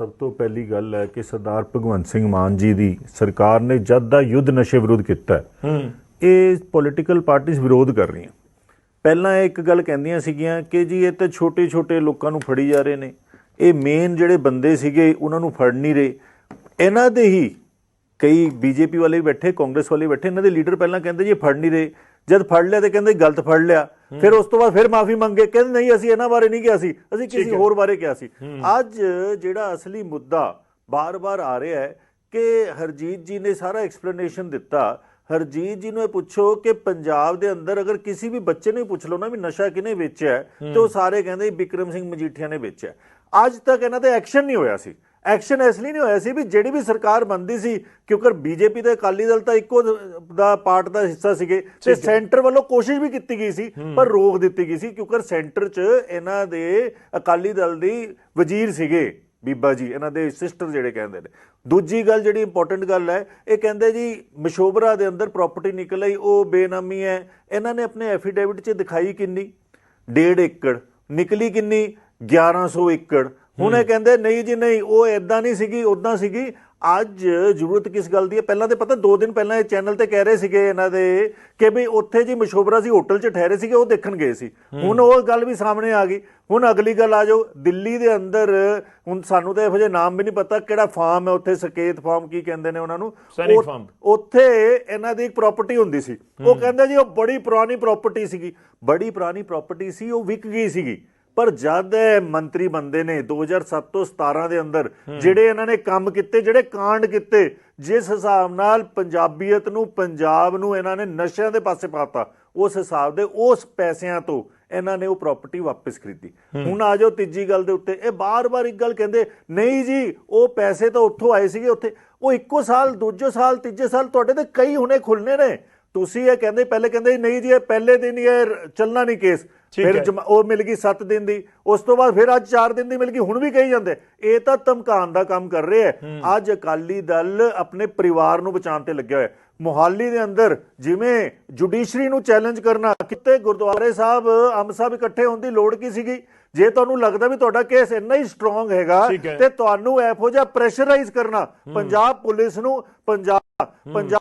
ਸਭ ਤੋਂ ਪਹਿਲੀ ਗੱਲ ਹੈ ਕਿ ਸਰਦਾਰ ਭਗਵੰਤ ਸਿੰਘ ਮਾਨ ਜੀ ਦੀ ਸਰਕਾਰ ਨੇ ਜਦ ਦਾ ਯੁੱਧ ਨਸ਼ੇ ਵਿਰੁੱਧ ਕੀਤਾ ਇਹ ਪੋਲੀਟੀਕਲ ਪਾਰਟੀਆਂ ਵਿਰੋਧ ਕਰ ਰਹੀਆਂ। ਪਹਿਲਾਂ ਇਹ ਇੱਕ ਗੱਲ ਕਹਿੰਦੀਆਂ ਸੀਗੀਆਂ ਕਿ ਜੀ ਇਹ ਤਾਂ ਛੋਟੇ-ਛੋਟੇ ਲੋਕਾਂ ਨੂੰ ਫੜੀ ਜਾ ਰਹੇ ਨੇ। ਇਹ ਮੇਨ ਜਿਹੜੇ ਬੰਦੇ ਸੀਗੇ ਉਹਨਾਂ ਨੂੰ ਫੜ ਨਹੀਂ ਰਹੇ। ਇਹਨਾਂ ਦੇ ਹੀ ਕਈ ਬੀਜੇਪੀ ਵਾਲੇ ਬੈਠੇ ਕਾਂਗਰਸ ਵਾਲੇ ਬੈਠੇ ਇਹਨਾਂ ਦੇ ਲੀਡਰ ਪਹਿਲਾਂ ਕਹਿੰਦੇ ਜੀ ਫੜ ਨਹੀਂ ਰਹੇ। ਜਦ ਫੜ ਲਿਆ ਤੇ ਕਹਿੰਦੇ ਗਲਤ ਫੜ ਲਿਆ। ਫਿਰ ਉਸ ਤੋਂ ਬਾਅਦ ਫਿਰ ਮਾਫੀ ਮੰਗੇ ਕਹਿੰਦੇ ਨਹੀਂ ਅਸੀਂ ਇਹਨਾਂ ਬਾਰੇ ਨਹੀਂ ਕਿਹਾ ਸੀ। ਅਸੀਂ ਕਿਸੇ ਹੋਰ ਬਾਰੇ ਕਿਹਾ ਸੀ। ਅੱਜ ਜਿਹੜਾ ਅਸਲੀ ਮੁੱਦਾ ਬਾਰ-ਬਾਰ ਆ ਰਿਹਾ ਹੈ ਕਿ ਹਰਜੀਤ ਜੀ ਨੇ ਸਾਰਾ ਐਕਸਪਲੇਨੇਸ਼ਨ ਦਿੱਤਾ। ਹਰਜੀਤ ਜੀ ਨੂੰ ਇਹ ਪੁੱਛੋ ਕਿ ਪੰਜਾਬ ਦੇ ਅੰਦਰ ਅਗਰ ਕਿਸੇ ਵੀ ਬੱਚੇ ਨੂੰ ਪੁੱਛ ਲਓ ਨਾ ਵੀ ਨਸ਼ਾ ਕਿਹਨੇ ਵੇਚਿਆ ਤੇ ਉਹ ਸਾਰੇ ਕਹਿੰਦੇ ਬਿਕਰਮ ਸਿੰਘ ਮਜੀਠੀਆ ਨੇ ਵੇਚਿਆ ਅੱਜ ਤੱਕ ਇਹਨਾਂ ਤੇ ਐਕਸ਼ਨ ਨਹੀਂ ਹੋਇਆ ਸੀ। ਐਕਸ਼ਨ ਇਸ ਲਈ ਨਹੀਂ ਹੋਇਆ ਸੀ ਵੀ ਜਿਹੜੀ ਵੀ ਸਰਕਾਰ ਬੰਦੀ ਸੀ ਕਿਉਂਕਿ ਬੀਜੇਪੀ ਤੇ ਅਕਾਲੀ ਦਲ ਤਾਂ ਇੱਕੋ ਦਾ ਪਾਰਟ ਦਾ ਹਿੱਸਾ ਸੀਗੇ ਤੇ ਸੈਂਟਰ ਵੱਲੋਂ ਕੋਸ਼ਿਸ਼ ਵੀ ਕੀਤੀ ਗਈ ਸੀ ਪਰ ਰੋਕ ਦਿੱਤੀ ਗਈ ਸੀ ਕਿਉਂਕਿ ਸੈਂਟਰ 'ਚ ਇਹਨਾਂ ਦੇ ਅਕਾਲੀ ਦਲ ਦੀ ਵਜ਼ੀਰ ਸੀਗੇ ਬੀਬਾ ਜੀ ਇਹਨਾਂ ਦੇ ਸਿਸਟਰ ਜਿਹੜੇ ਕਹਿੰਦੇ ਨੇ। ਦੂਜੀ ਗੱਲ ਜਿਹੜੀ ਇੰਪੋਰਟੈਂਟ ਗੱਲ ਹੈ ਇਹ ਕਹਿੰਦੇ ਜੀ ਮਸ਼ੋਬਰਾ ਦੇ ਅੰਦਰ ਪ੍ਰਾਪਰਟੀ ਨਿਕਲ ਆਈ ਉਹ ਬੇਨਾਮੀ ਹੈ। ਇਹਨਾਂ ਨੇ ਆਪਣੇ ਐਫੀਡੇਵਿਟ 'ਚ ਦਿਖਾਈ ਕਿੰਨੀ? 1.5 ਏਕੜ। ਨਿਕਲੀ ਕਿੰਨੀ? 1100 ਏਕੜ। ਹੁਣ ਇਹ ਕਹਿੰਦੇ ਨਹੀਂ ਜੀ ਨਹੀਂ ਉਹ ਐਦਾਂ ਨਹੀਂ ਸੀਗੀ ਉਦਾਂ ਸੀਗੀ। ਅੱਜ ਜ਼ਰੂਰਤ ਕਿਸ ਗੱਲ ਦੀ ਹੈ? ਪਹਿਲਾਂ ਤੇ ਪਤਾ 2 ਦਿਨ ਪਹਿਲਾਂ ਇਹ ਚੈਨਲ ਤੇ ਕਹਿ ਰਹੇ ਸੀਗੇ ਇਹਨਾਂ ਦੇ ਕਿ ਵੀ ਉੱਥੇ ਜੀ ਮਸ਼ੋਬਰਾ ਸੀ ਹੋਟਲ 'ਚ ਠਹਿਰੇ ਸੀਗੇ ਉਹ ਦੇਖਣ ਗਏ ਸੀ। ਹੁਣ ਉਹ ਗੱਲ ਵੀ ਸਾਹਮਣੇ ਆ ਗਈ। ਹੁਣ ਅਗਲੀ ਗੱਲ ਆ ਜਾਓ ਦਿੱਲੀ ਦੇ ਅੰਦਰ ਹੁਣ ਸਾਨੂੰ ਤਾਂ ਇਹੋ ਜਿਹੇ ਨਾਮ ਵੀ ਨਹੀਂ ਪਤਾ ਕਿਹੜਾ ਫਾਰਮ ਹੈ ਉੱਥੇ ਸਕੇਤ ਫਾਰਮ ਕੀ ਕਹਿੰਦੇ ਨੇ ਉਹਨਾਂ ਨੂੰ। ਉੱਥੇ ਇਹਨਾਂ ਦੀ ਇੱਕ ਪ੍ਰਾਪਰਟੀ ਹੁੰਦੀ ਸੀ। ਉਹ ਕਹਿੰਦੇ ਜੀ ਉਹ ਬੜੀ ਪੁਰਾਣੀ ਪ੍ਰਾਪਰਟੀ ਸੀਗੀ। ਬੜੀ ਪੁਰਾਣੀ ਪ੍ਰਾਪਰਟੀ ਸੀ ਉਹ ਵਿਕ ਗਈ ਸੀਗੀ। ਪਰ ਜਦ ਮੰਤਰੀ ਬੰਦੇ ਨੇ 2007 ਤੋਂ 17 ਦੇ ਅੰਦਰ ਜਿਹੜੇ ਇਹਨਾਂ ਨੇ ਕੰਮ ਕੀਤੇ ਜਿਹੜੇ ਕਾਂਡ ਕੀਤੇ ਜਿਸ ਹਿਸਾਬ ਨਾਲ ਪੰਜਾਬੀਅਤ ਨੂੰ ਪੰਜਾਬ ਨੂੰ ਇਹਨਾਂ ਨੇ ਨਸ਼ਿਆਂ ਦੇ ਪਾਸੇ ਪਾਤਾ ਉਸ ਹਿਸਾਬ ਦੇ ਉਸ ਪੈਸਿਆਂ ਤੋਂ ਇਹਨਾਂ ਨੇ ਉਹ ਪ੍ਰਾਪਰਟੀ ਵਾਪਸ ਖਰੀਦੀ। ਹੁਣ ਆ ਜਾਓ ਤੀਜੀ ਗੱਲ ਦੇ ਉੱਤੇ ਇਹ ਬਾਰ-ਬਾਰ ਇੱਕ ਗੱਲ ਕਹਿੰਦੇ ਨਹੀਂ ਜੀ ਉਹ ਪੈਸੇ ਤਾਂ ਉੱਥੋਂ ਆਏ ਸੀਗੇ ਉੱਥੇ ਉਹ ਇੱਕੋ ਸਾਲ ਦੂਜੇ ਸਾਲ ਤੀਜੇ ਸਾਲ ਤੁਹਾਡੇ ਤੇ ਕਈ ਹੁਣੇ ਖੁੱਲਨੇ ਨੇ। ਤੁਸੀਂ ਇਹ ਕਹਿੰਦੇ ਪਹਿਲੇ ਕਹਿੰਦੇ ਨਹੀਂ ਜੀ ਇਹ ਪਹਿਲੇ ਦਿਨ ਹੀ ਇਹ ਚੱਲਣਾ ਨਹੀਂ ਕੇਸ ਫਿਰ ਉਹ ਮਿਲ ਗਈ 7 ਦਿਨ ਦੀ। ਉਸ ਤੋਂ ਬਾਅਦ ਫਿਰ ਅੱਜ 4 ਦਿਨ ਦੀ ਮਿਲ ਗਈ ਹੁਣ ਵੀ ਕਹੀ ਜਾਂਦੇ। ਇਹ ਤਾਂ ਧਮਕਾਉਣ ਦਾ ਕੰਮ ਕਰ ਰਹੇ ਹੈ। ਅੱਜ ਅਕਾਲੀ ਦਲ ਆਪਣੇ ਪਰਿਵਾਰ ਨੂੰ ਬਚਾਉਣ ਤੇ ਲੱਗਿਆ ਹੋਇਆ। ਹੈ। ਮੁਹਾਲੀ ਦੇ ਅੰਦਰ ਜਿਵੇਂ ਜੁਡੀਸ਼ਰੀ ਨੂੰ ਚੈਲੰਜ ਕਰਨਾ ਕਿਤੇ ਗੁਰਦੁਆਰੇ ਸਾਹਿਬ ਅੰਬ ਸਾਹਿਬ ਇਕੱਠੇ ਹੋਣ ਦੀ ਲੋੜ ਕੀ ਸੀਗੀ? ਜੇ ਤੁਹਾਨੂੰ ਲੱਗਦਾ ਵੀ ਤੁਹਾਡਾ ਕੇਸ ਇੰਨਾ ਹੀ ਸਟਰੋਂਗ ਹੈਗਾ। ਤੇ ਤੁਹਾਨੂੰ ਇਹੋ ਜਿਹਾ ਪ੍ਰੈਸ਼ਰਾਈਜ਼ ਕਰਨਾ। ਪੰਜਾਬ ਪੁਲਿਸ ਨੂੰ ਪੰਜਾਬ ਪੰਜਾਬ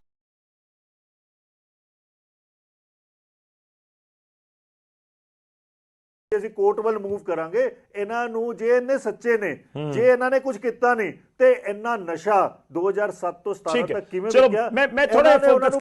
ਅਸੀਂ ਕੋਰਟ ਵੱਲ ਮੂਵ ਕਰਾਂਗੇ ਇਹਨਾਂ ਨੂੰ ਜੇ ਇਹਨੇ ਸੱਚੇ ਨੇ ਜੇ ਇਹਨਾਂ ਨੇ ਕੁਝ ਕੀਤਾ ਨਹੀਂ ਤੇ ਇੰਨਾ ਨਸ਼ਾ 2007 ਤੋਂ 17 ਠੀਕ ਹੈ। ਤੱਕ ਕਿਵੇਂ ਵਿਕਿਆ ਮੈਂ ਮੈਂ ਥੋੜਾ ਫੋਕਸ